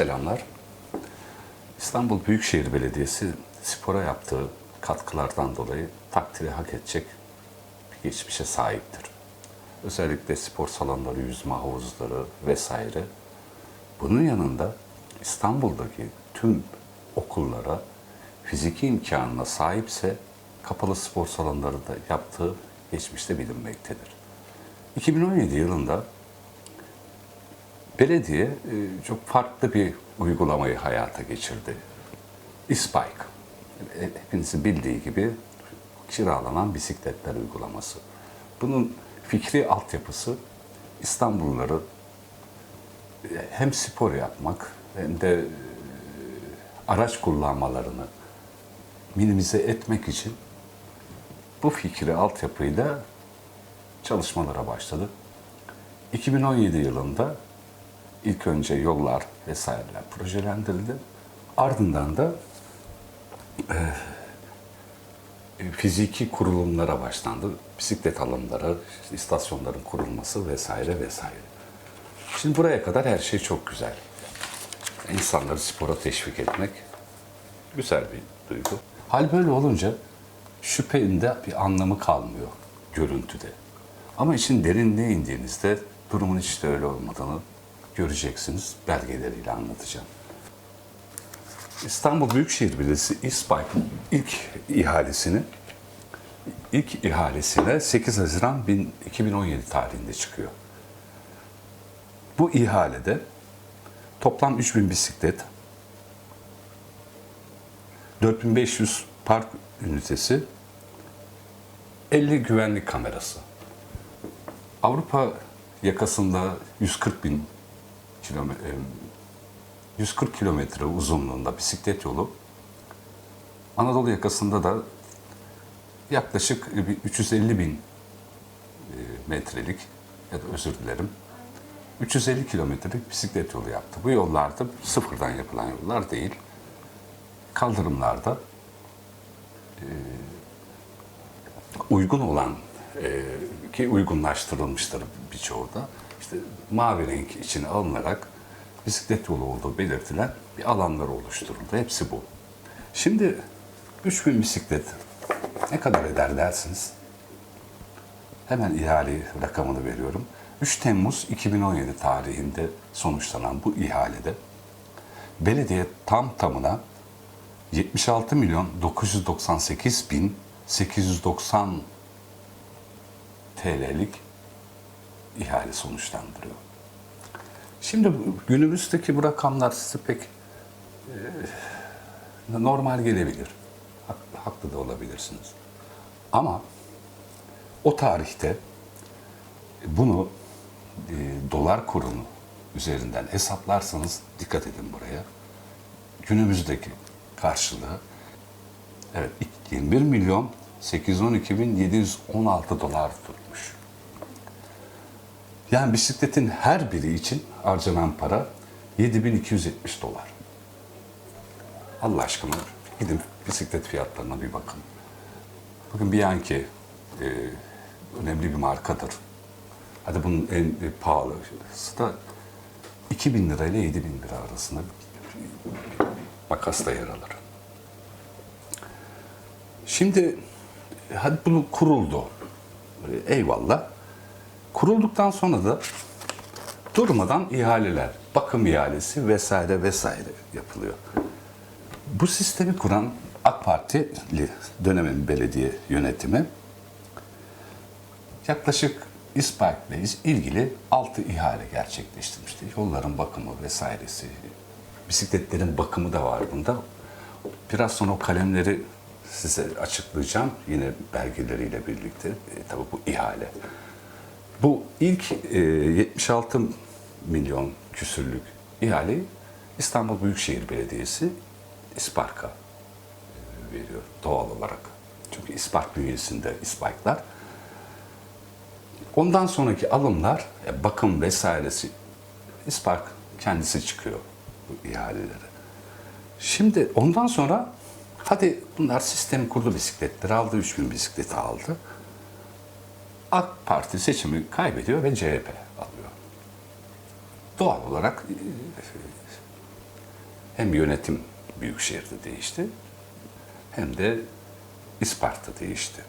selamlar. İstanbul Büyükşehir Belediyesi spora yaptığı katkılardan dolayı takdiri hak edecek bir geçmişe sahiptir. Özellikle spor salonları, yüzme havuzları vesaire. Bunun yanında İstanbul'daki tüm okullara fiziki imkanına sahipse kapalı spor salonları da yaptığı geçmişte bilinmektedir. 2017 yılında belediye e, çok farklı bir uygulamayı hayata geçirdi. İSBike. E, Hepinizin bildiği gibi kiralanan bisikletler uygulaması. Bunun fikri altyapısı İstanbulluları e, hem spor yapmak hem de araç kullanmalarını minimize etmek için bu fikri altyapıyla çalışmalara başladı. 2017 yılında ilk önce yollar vesaireler projelendirildi. Ardından da e, fiziki kurulumlara başlandı. Bisiklet alımları, istasyonların kurulması vesaire vesaire. Şimdi buraya kadar her şey çok güzel. İnsanları spora teşvik etmek güzel bir duygu. Hal böyle olunca şüphenin bir anlamı kalmıyor görüntüde. Ama için derinliğe indiğinizde durumun hiç de öyle olmadığını göreceksiniz. Belgeleriyle anlatacağım. İstanbul Büyükşehir Belediyesi İSPAK'ın ilk ihalesini ilk ihalesine 8 Haziran 2017 tarihinde çıkıyor. Bu ihalede toplam 3000 bisiklet, 4500 park ünitesi, 50 güvenlik kamerası. Avrupa yakasında 140 bin kilometre, 140 kilometre uzunluğunda bisiklet yolu, Anadolu yakasında da yaklaşık bir 350 bin e, metrelik ya da özür dilerim 350 kilometrelik bisiklet yolu yaptı. Bu yollarda sıfırdan yapılan yollar değil. Kaldırımlarda e, uygun olan e, ki uygunlaştırılmıştır birçoğu da işte mavi renk içine alınarak bisiklet yolu olduğu belirtilen bir alanlar oluşturuldu. Hepsi bu. Şimdi 3000 bisiklet ne kadar eder dersiniz? Hemen ihale rakamını veriyorum. 3 Temmuz 2017 tarihinde sonuçlanan bu ihalede belediye tam tamına 76 milyon 998 bin 890 TL'lik ihale sonuçlandırıyor. Şimdi günümüzdeki bu rakamlar size pek e, normal gelebilir. Hak- Haklı da olabilirsiniz. Ama o tarihte bunu e, dolar kurunu üzerinden hesaplarsanız dikkat edin buraya. Günümüzdeki karşılığı evet 21 milyon 812 bin 716 dolar tutmuş. Yani bisikletin her biri için harcanan para 7270 dolar. Allah aşkına gidin bisiklet fiyatlarına bir bakın. Bakın Bianchi e, önemli bir markadır. Hadi bunun en e, pahalısı da 2000 lira ile 7000 lira arasında makasla yer alır. Şimdi e, hadi bunu kuruldu. E, Eyvallah. Kurulduktan sonra da durmadan ihaleler, bakım ihalesi vesaire vesaire yapılıyor. Bu sistemi kuran AK Partili dönemin belediye yönetimi yaklaşık İspark'la ilgili 6 ihale gerçekleştirmişti. Yolların bakımı vesairesi, bisikletlerin bakımı da var bunda. Biraz sonra o kalemleri size açıklayacağım yine belgeleriyle birlikte. E, tabii bu ihale. Bu ilk e, 76 milyon küsürlük ihaleyi İstanbul Büyükşehir Belediyesi İspark'a e, veriyor doğal olarak. Çünkü İspark bünyesinde İsparklar. Ondan sonraki alımlar, e, bakım vesairesi İspark kendisi çıkıyor bu ihalelere. Şimdi ondan sonra hadi bunlar sistemi kurdu bisikletleri aldı, 3000 bisikleti aldı. AK Parti seçimi kaybediyor ve CHP alıyor. Doğal olarak e, hem yönetim Büyükşehir'de değişti hem de İsparta değişti.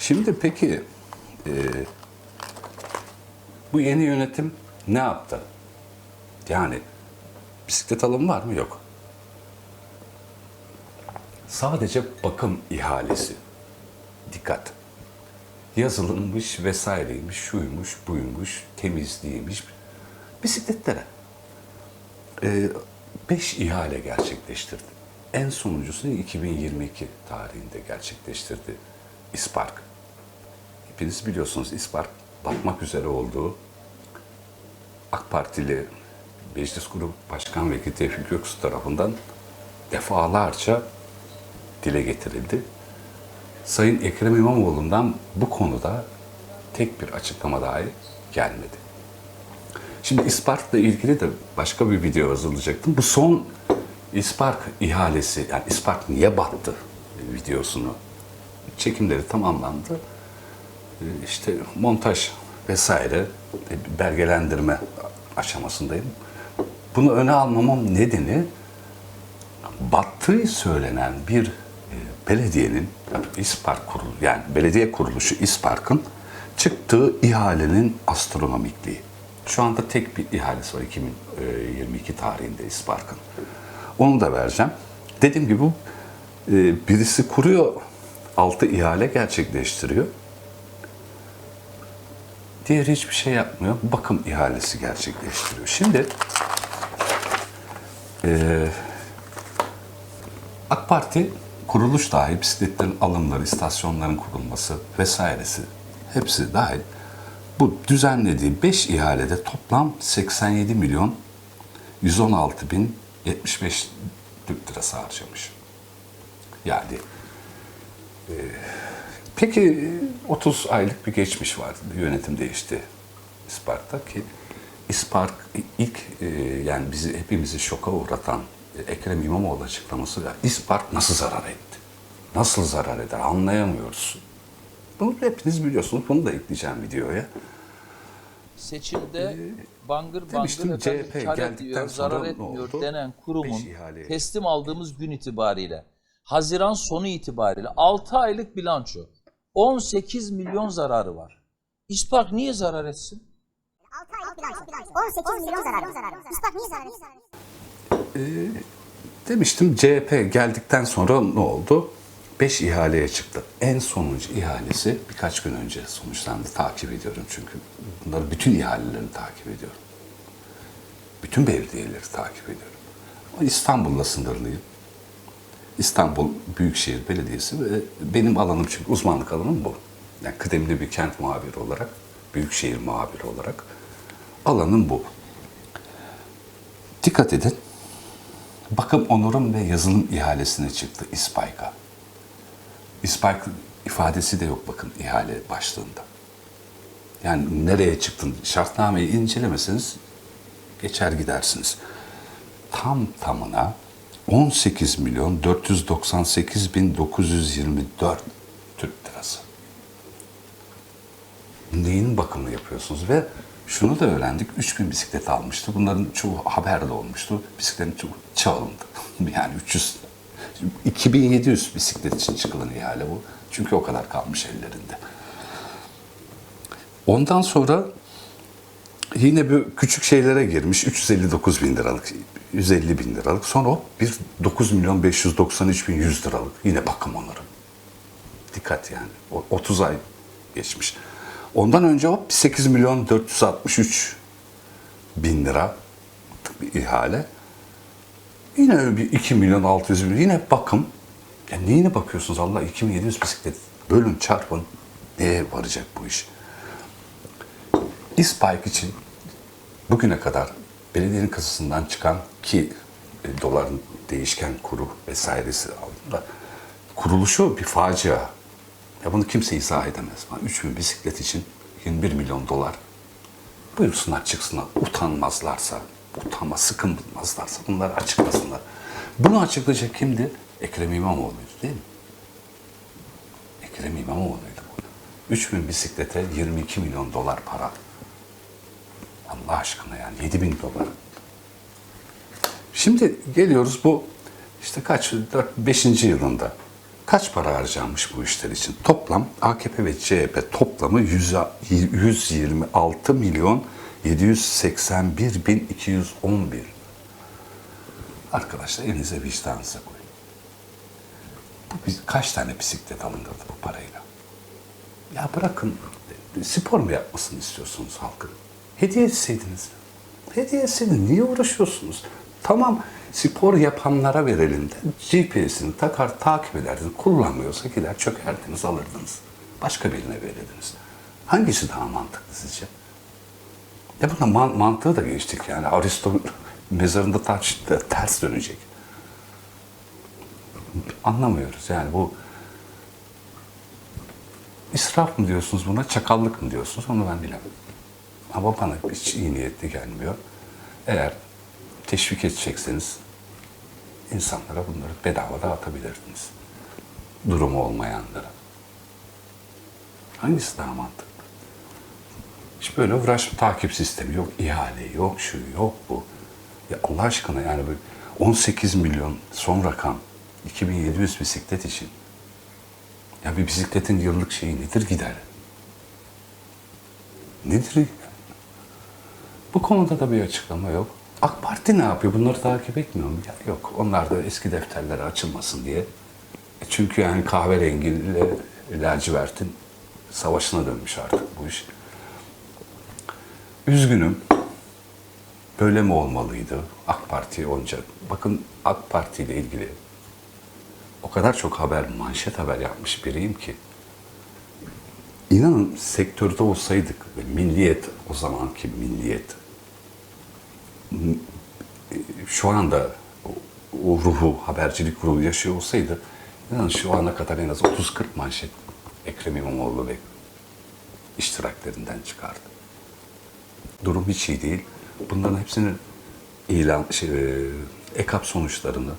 Şimdi peki e, bu yeni yönetim ne yaptı? Yani bisiklet alımı var mı? Yok. Sadece bakım ihalesi. Dikkat. Yazılınmış vesaireymiş, şuymuş, buymuş, temizliğiymiş. Bisikletlere. Ee, beş ihale gerçekleştirdi. En sonuncusunu 2022 tarihinde gerçekleştirdi İspark. Hepiniz biliyorsunuz İspark batmak üzere olduğu AK Partili Meclis Grubu Başkan Vekili Tevfik Göksu tarafından defalarca dile getirildi. Sayın Ekrem İmamoğlu'ndan bu konuda tek bir açıklama dahi gelmedi. Şimdi İspark'la ilgili de başka bir video hazırlayacaktım. Bu son İspark ihalesi, yani İspark niye battı videosunu çekimleri tamamlandı. Ee, İşte montaj vesaire e, belgelendirme aşamasındayım. Bunu öne almamın nedeni battığı söylenen bir belediyenin İspark kurulu yani belediye kuruluşu İspark'ın çıktığı ihalenin astronomikliği. Şu anda tek bir ihalesi var 2022 tarihinde İspark'ın. Onu da vereceğim. Dediğim gibi bu e, birisi kuruyor, altı ihale gerçekleştiriyor. Diğeri hiçbir şey yapmıyor. Bakım ihalesi gerçekleştiriyor. Şimdi e, AK Parti kuruluş dahil bisikletlerin alımları, istasyonların kurulması vesairesi hepsi dahil bu düzenlediği 5 ihalede toplam 87 milyon 116 bin 75 Türk lirası harcamış. Yani e, peki 30 aylık bir geçmiş var. Yönetim değişti İspark'ta ki İspark ilk e, yani bizi hepimizi şoka uğratan Ekrem İmamoğlu açıklaması ya İspark nasıl zarar etti? Nasıl zarar eder anlayamıyoruz. Bunu hepiniz biliyorsunuz. Bunu da ekleyeceğim videoya. seçimde bangır bangır demiştim, CHP kar geldikten ediyor, zarar etmiyor oldu? denen kurumun teslim aldığımız gün itibariyle Haziran sonu itibariyle 6 aylık bilanço 18 milyon zararı var. İspark niye zarar etsin? 6 aylık bilanço. 18 milyon zarar. İspat niye zarar etsin? Demiştim CHP geldikten sonra ne oldu? 5 ihaleye çıktı. En sonuncu ihalesi birkaç gün önce sonuçlandı. Takip ediyorum çünkü. Bunları bütün ihalelerini takip ediyorum. Bütün belediyeleri takip ediyorum. İstanbul'la sınırlıyım. İstanbul Büyükşehir Belediyesi ve benim alanım çünkü uzmanlık alanım bu. Yani kıdemli bir kent muhabiri olarak, büyükşehir muhabiri olarak alanım bu. Dikkat edin. Bakım onurum ve yazılım ihalesine çıktı İSPAYK'a. İSPAYK ifadesi de yok bakın ihale başlığında. Yani nereye çıktın? Şartnameyi incelemeseniz geçer gidersiniz. Tam tamına 18 milyon 498 bin 924 Türk lirası. Neyin bakımını yapıyorsunuz ve şunu da öğrendik. 3000 bisiklet almıştı. Bunların çoğu haberde olmuştu. Bisikletin çoğu çalındı. yani 300 2700 bisiklet için çıkılan ihale bu. Çünkü o kadar kalmış ellerinde. Ondan sonra yine bir küçük şeylere girmiş. 359 bin liralık, 150 bin liralık. Sonra hop bir 9 milyon 593 bin 100 liralık. Yine bakım onları. Dikkat yani. O 30 ay geçmiş. Ondan önce hop 8 milyon 463 bin lira bir ihale. Yine bir 2 milyon 600 bin yine bakım. Ya neyine bakıyorsunuz Allah 2700 bisiklet bölün çarpın neye varacak bu iş? İspike için bugüne kadar belediyenin kasasından çıkan ki e, doların değişken kuru vesairesi altında kuruluşu bir facia. Ya bunu kimse izah edemez. 3000 bisiklet için 21 milyon dolar. Buyursunlar çıksınlar. Utanmazlarsa, utanma, sıkılmazlarsa bunları açıklasınlar. Bunu açıklayacak kimdi? Ekrem İmamoğlu'ydu değil mi? Ekrem İmamoğlu'ydu bu. 3000 bisiklete 22 milyon dolar para. Allah aşkına yani 7 bin dolar. Şimdi geliyoruz bu işte kaç 4 5. yılında kaç para harcanmış bu işler için? Toplam AKP ve CHP toplamı 100 126 milyon 781 bin 211. Arkadaşlar elinize vicdanınıza koyun. Bu kaç tane bisiklet alındırdı bu parayla? Ya bırakın spor mu yapmasını istiyorsunuz halkın? Hediye etseydiniz. Hediye etseydiniz. Niye uğraşıyorsunuz? Tamam spor yapanlara verelim de GPS'ini takar takip ederdiniz. Kullanmıyorsa gider çökerdiniz alırdınız. Başka birine verirdiniz. Hangisi daha mantıklı sizce? Ya buna man- mantığı da geçtik yani. Aristo mezarında taş ters dönecek. Anlamıyoruz yani bu İsraf mı diyorsunuz buna, çakallık mı diyorsunuz onu ben bilemem. Ama bana hiç iyi niyetli gelmiyor. Eğer teşvik edecekseniz insanlara bunları bedava dağıtabilirdiniz. Durumu olmayanlara. Hangisi daha mantıklı? Hiç böyle uğraş takip sistemi yok, ihale yok, şu yok bu. Ya Allah aşkına yani böyle 18 milyon son rakam 2700 bisiklet için ya bir bisikletin yıllık şeyi nedir gider? Nedir? Bu konuda da bir açıklama yok. AK Parti ne yapıyor? Bunları takip etmiyor mu? Ya yok. Onlar da eski defterleri açılmasın diye. E çünkü yani kahverengi ile lacivertin savaşına dönmüş artık bu iş. Üzgünüm. Böyle mi olmalıydı? AK Parti onca. Bakın AK Parti ile ilgili o kadar çok haber, manşet haber yapmış biriyim ki. İnanın sektörde olsaydık ve milliyet o zamanki milliyet şu anda o, ruhu, habercilik ruhu yaşıyor olsaydı inanın şu ana kadar en az 30-40 manşet Ekrem İmamoğlu ve iştiraklerinden çıkardı. Durum hiç iyi değil. Bunların hepsinin ilan, şey, e, EKAP sonuçlarını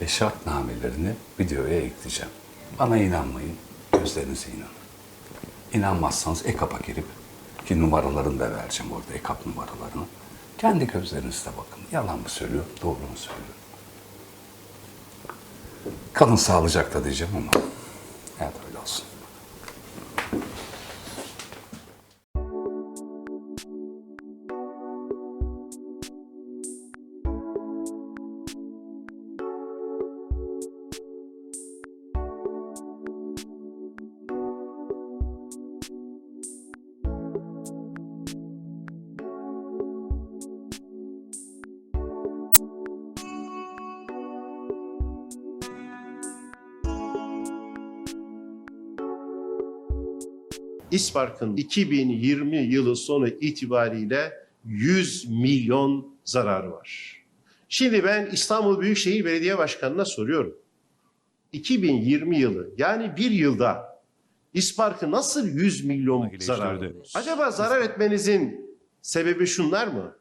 ve şartnamelerini videoya ekleyeceğim. Bana inanmayın, gözlerinize inanın. İnanmazsanız EKAP'a girip ki numaralarını da vereceğim orada EKAP numaralarını. Kendi gözlerinizle bakın. Yalan mı söylüyor, doğru mu söylüyor? Kalın sağlıcakla diyeceğim ama evet öyle olsun. İspark'ın 2020 yılı sonu itibariyle 100 milyon zararı var. Şimdi ben İstanbul Büyükşehir Belediye Başkanı'na soruyorum. 2020 yılı yani bir yılda İspark'ı nasıl 100 milyon zarar verdiniz? Acaba zarar etmenizin sebebi şunlar mı?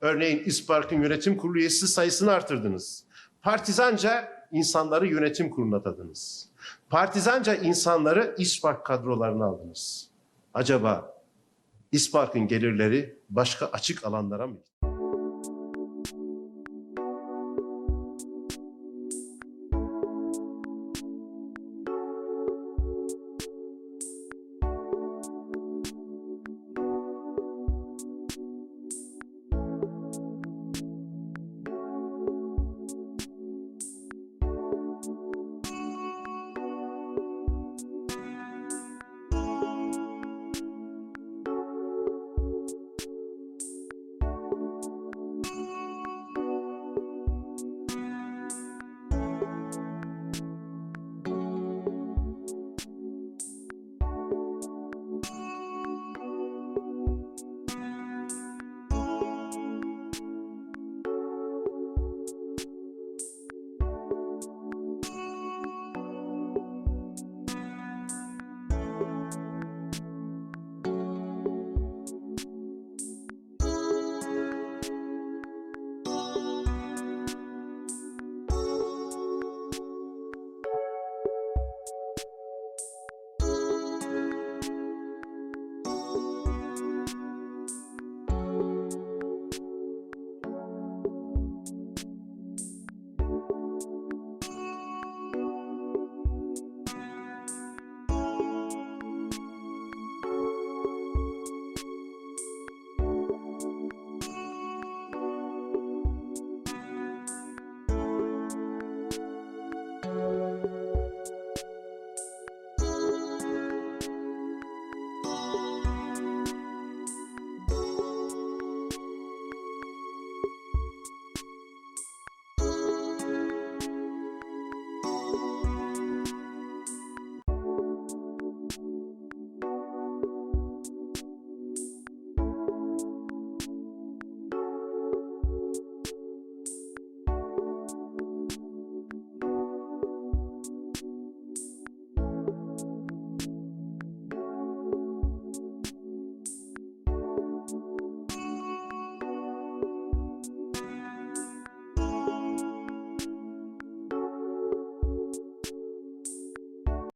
Örneğin İspark'ın yönetim kurulu üyesi sayısını artırdınız. Partizanca insanları yönetim kuruluna atadınız. Partizanca insanları İspark kadrolarına aldınız. Acaba İspark'ın gelirleri başka açık alanlara mı?